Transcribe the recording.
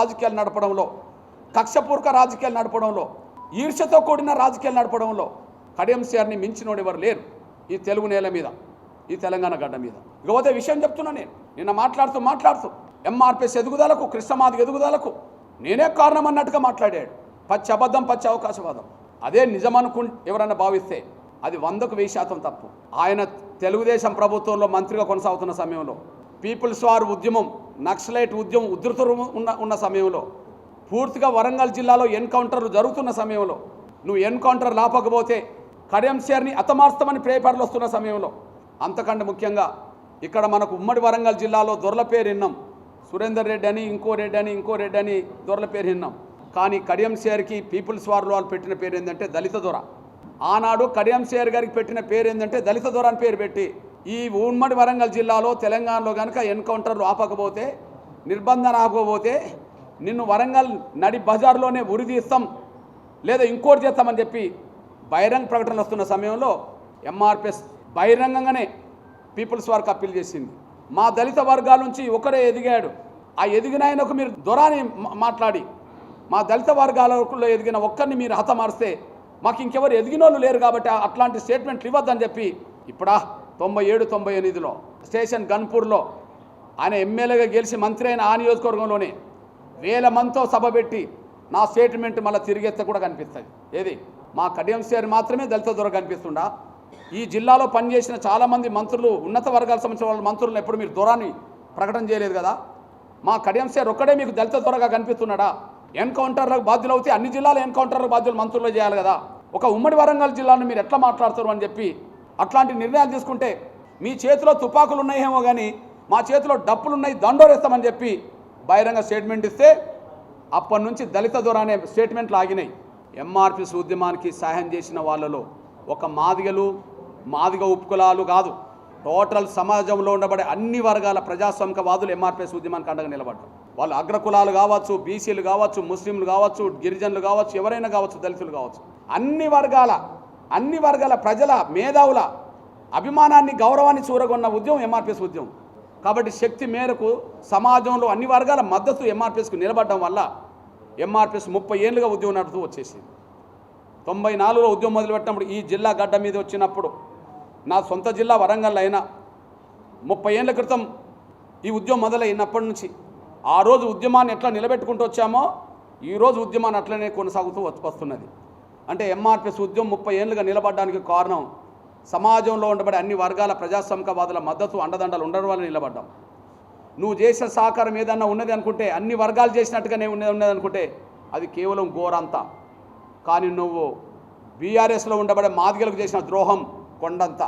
రాజకీయాలు నడపడంలో కక్షపూర్వక రాజకీయాలు నడపడంలో ఈర్ష్యతో కూడిన రాజకీయాలు నడపడంలో కడియం మించినోడు ఎవరు లేరు ఈ తెలుగు నేల మీద ఈ తెలంగాణ గడ్డ మీద. ఇకపోతే విషయం చెప్తున్నా నేను. నిన్న మాట్లాడుతూ మాట్లాడుతూ ఎంఆర్పిఎస్ ఎదుగుదలకు కృష్ణమాది ఎదుగుదలకు నేనే కారణం అన్నట్టుగా మాట్లాడాడు. పచ్చి అబద్ధం పచ్చి అవకాశవాదం. అదే నిజమనుకు ఎవరన్నా భావిస్తే అది వందకు వెయ్యి శాతం తప్పు. ఆయన తెలుగుదేశం ప్రభుత్వంలో మంత్రిగా కొనసాగుతున్న సమయంలో పీపుల్స్ వార్ ఉద్యమం నక్సలైట్ ఉద్యమం ఉధృత ఉన్న ఉన్న సమయంలో పూర్తిగా వరంగల్ జిల్లాలో ఎన్కౌంటర్లు జరుగుతున్న సమయంలో నువ్వు ఎన్కౌంటర్ లాపకపోతే కడియంశేర్ని అతమార్స్తమని పేపర్లు వస్తున్న సమయంలో అంతకంటే ముఖ్యంగా ఇక్కడ మనకు ఉమ్మడి వరంగల్ జిల్లాలో దొరల పేరు విన్నాం సురేందర్ రెడ్డి అని ఇంకో రెడ్డి అని ఇంకో రెడ్డి అని దొరల పేరు విన్నాం కానీ కడియంశేర్కి పీపుల్స్ వార్లో వాళ్ళు పెట్టిన పేరు ఏంటంటే దళిత దొర. ఆనాడు కడియంషేర్ గారికి పెట్టిన పేరు ఏంటంటే దళిత దొర అని పేరు పెట్టి ఈ ఉమ్మడి వరంగల్ జిల్లాలో తెలంగాణలో కనుక ఎన్కౌంటర్లు ఆపకపోతే నిర్బంధన ఆపకపోతే నిన్ను వరంగల్ నడి బజార్లోనే ఉరిదీస్తాం లేదా ఇంకోటి చేస్తామని చెప్పి బహిరంగ ప్రకటనలు వస్తున్న సమయంలో ఎంఆర్పిఎస్ బహిరంగంగానే పీపుల్స్ వారికి అప్పీల్ చేసింది. మా దళిత వర్గాల నుంచి ఒకరే ఎదిగాడు. ఆ ఎదిగిన ఆయనకు మీరు దొరాని మాట్లాడి. మా దళిత వర్గాలలో ఎదిగిన ఒక్కరిని మీరు హతమారిస్తే మాకు ఇంకెవరు ఎదిగినోళ్ళు లేరు కాబట్టి అట్లాంటి స్టేట్మెంట్లు ఇవ్వద్దని చెప్పి ఇప్పుడా తొంభై ఏడు తొంభై ఎనిమిదిలో స్టేషన్ గన్పూర్లో ఆయన ఎమ్మెల్యేగా గెలిచి మంత్రి అయిన ఆ నియోజకవర్గంలోనే వేల మందితో సభ పెట్టి నా స్టేట్మెంట్ మళ్ళీ తిరిగెత్త కూడా కనిపిస్తుంది. ఏది? మా కడియం సేర్ మాత్రమే దళిత దొర కనిపిస్తుండా? ఈ జిల్లాలో పనిచేసిన చాలామంది మంత్రులు ఉన్నత వర్గాలకు సంబంధించిన వాళ్ళ మంత్రులను ఎప్పుడు మీరు దూరాన్ని ప్రకటన చేయలేదు కదా? మా కడియం ఒక్కడే మీకు దళిత దొరగా కనిపిస్తున్నాడా? ఎన్కౌంటర్లకు బాధ్యులు అవుతే అన్ని జిల్లాల ఎన్కౌంటర్లకు బాధ్యులు మంత్రులు చేయాలి కదా? ఒక ఉమ్మడి వరంగల్ జిల్లాను మీరు ఎట్లా మాట్లాడుతారు అని చెప్పి అట్లాంటి నిర్ణయాలు తీసుకుంటే మీ చేతిలో తుపాకులు ఉన్నాయేమో కానీ మా చేతిలో డప్పులు ఉన్నాయి దండోరేస్తామని చెప్పి బహిరంగ స్టేట్మెంట్ ఇస్తే అప్పటి నుంచి దళిత దొర అనే స్టేట్మెంట్లు ఆగినాయి. ఎంఆర్పి ఉద్యమానికి సహాయం చేసిన వాళ్ళలో ఒక మాదిగలు మాదిగ ఉపకులాలు కాదు. టోటల్ సమాజంలో ఉండబడే అన్ని వర్గాల ప్రజాస్వామికవాదులు ఎంఆర్పిఎస్ ఉద్యమానికి అండగా నిలబడ్డారు. వాళ్ళు అగ్రకులాలు కావచ్చు బీసీలు కావచ్చు ముస్లింలు కావచ్చు గిరిజనులు కావచ్చు ఎవరైనా కావచ్చు దళితులు కావచ్చు. అన్ని వర్గాల అన్ని వర్గాల ప్రజల మేధావుల అభిమానాన్ని గౌరవాన్ని చూరగొన్న ఉద్యమం ఎంఆర్పిఎస్ ఉద్యమం. కాబట్టి శక్తి మేరకు సమాజంలో అన్ని వర్గాల మద్దతు ఎంఆర్పిఎస్కు నిలబడడం వల్ల ఎంఆర్పిఎస్ ముప్పై ఏళ్ళుగా ఉద్యమం నడుపుతూ వచ్చేసింది. తొంభై నాలుగులో ఉద్యమం మొదలుపెట్టినప్పుడు ఈ జిల్లా గడ్డ మీద వచ్చినప్పుడు నా సొంత జిల్లా వరంగల్ అయినా ముప్పై ఏళ్ళ క్రితం ఈ ఉద్యమం మొదలైనప్పటి నుంచి ఆ రోజు ఉద్యమాన్ని ఎట్లా నిలబెట్టుకుంటూ వచ్చామో ఈ రోజు ఉద్యమాన్ని అట్లనే కొనసాగుతూ వస్తున్నది. అంటే ఎంఆర్పిఎస్ ఉద్యమం ముప్పై ఏళ్ళుగా నిలబడడానికి కారణం సమాజంలో ఉండబడే అన్ని వర్గాల ప్రజాస్వామికవాదుల మద్దతు అండదండలు ఉండడం వల్ల నిలబడ్డాం. నువ్వు చేసిన సహకారం ఏదన్నా ఉన్నది అనుకుంటే అన్ని వర్గాలు చేసినట్టుగానే ఉన్నది ఉన్నది అనుకుంటే అది కేవలం ఘోరంత కానీ నువ్వు బీఆర్ఎస్లో ఉండబడే మాదిగలకు చేసిన ద్రోహం కొండంత.